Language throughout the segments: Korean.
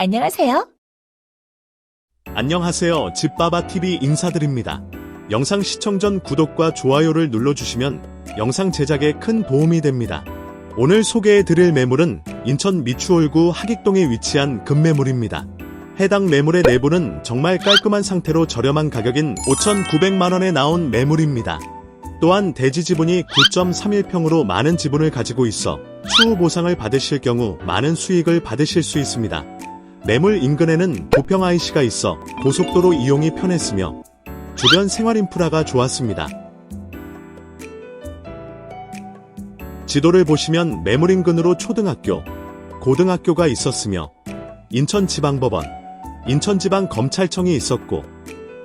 안녕하세요. 안녕하세요. 집바바TV 인사드립니다. 영상 시청 전 구독과 좋아요를 눌러주시면 영상 제작에 큰 도움이 됩니다. 오늘 소개해드릴 매물은 인천 미추홀구 하객동에 위치한 금매물입니다. 해당 매물의 내부는 정말 깔끔한 상태로 저렴한 가격인 5,900만원에 나온 매물입니다. 또한 대지 지분이 9.31평으로 많은 지분을 가지고 있어 추후 보상을 받으실 경우 많은 수익을 받으실 수 있습니다. 매물 인근에는 도평 IC가 있어 고속도로 이용이 편했으며 주변 생활 인프라가 좋았습니다. 지도를 보시면 매물 인근으로 초등학교, 고등학교가 있었으며 인천지방법원, 인천지방검찰청이 있었고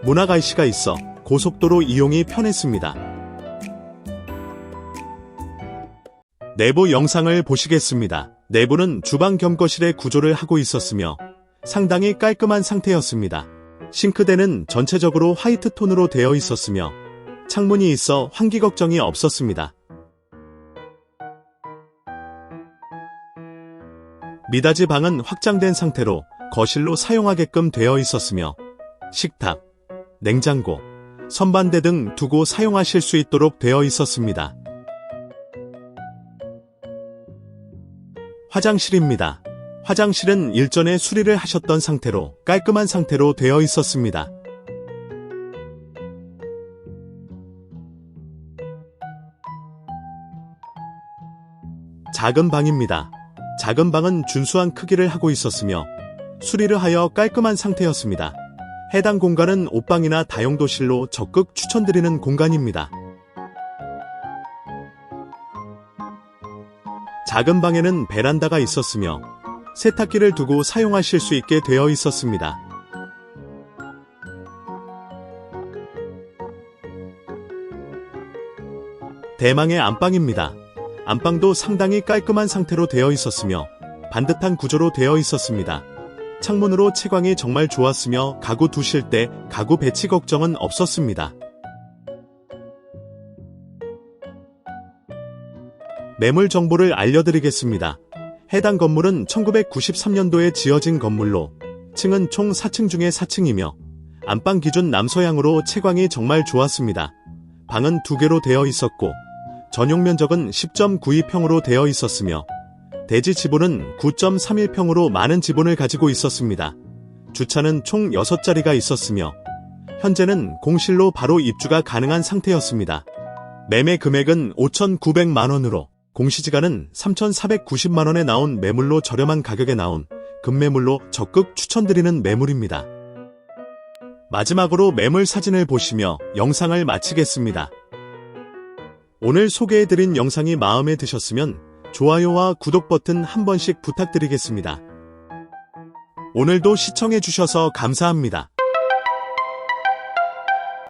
문학 IC가 있어 고속도로 이용이 편했습니다. 내부 영상을 보시겠습니다. 내부는 주방 겸 거실의 구조를 하고 있었으며 상당히 깔끔한 상태였습니다. 싱크대는 전체적으로 화이트 톤으로 되어 있었으며 창문이 있어 환기 걱정이 없었습니다. 미닫이 방은 확장된 상태로 거실로 사용하게끔 되어 있었으며 식탁, 냉장고, 선반대 등 두고 사용하실 수 있도록 되어 있었습니다. 화장실입니다. 화장실은 일전에 수리를 하셨던 상태로 깔끔한 상태로 되어 있었습니다. 작은 방입니다. 작은 방은 준수한 크기를 하고 있었으며 수리를 하여 깔끔한 상태였습니다. 해당 공간은 옷방이나 다용도실로 적극 추천드리는 공간입니다. 작은 방에는 베란다가 있었으며 세탁기를 두고 사용하실 수 있게 되어 있었습니다. 대망의 안방입니다. 안방도 상당히 깔끔한 상태로 되어 있었으며 반듯한 구조로 되어 있었습니다. 창문으로 채광이 정말 좋았으며 가구 두실 때 가구 배치 걱정은 없었습니다. 매물 정보를 알려드리겠습니다. 해당 건물은 1993년도에 지어진 건물로 층은 총 4층 중에 4층이며 안방 기준 남서향으로 채광이 정말 좋았습니다. 방은 두 개로 되어 있었고 전용 면적은 10.92평으로 되어 있었으며 대지 지분은 9.31평으로 많은 지분을 가지고 있었습니다. 주차는 총 6자리가 있었으며 현재는 공실로 바로 입주가 가능한 상태였습니다. 매매 금액은 5,900만원으로 공시지가는 3,490만원에 나온 매물로 저렴한 가격에 나온 급매물로 적극 추천드리는 매물입니다. 마지막으로 매물 사진을 보시며 영상을 마치겠습니다. 오늘 소개해드린 영상이 마음에 드셨으면 좋아요와 구독 버튼 한 번씩 부탁드리겠습니다. 오늘도 시청해주셔서 감사합니다.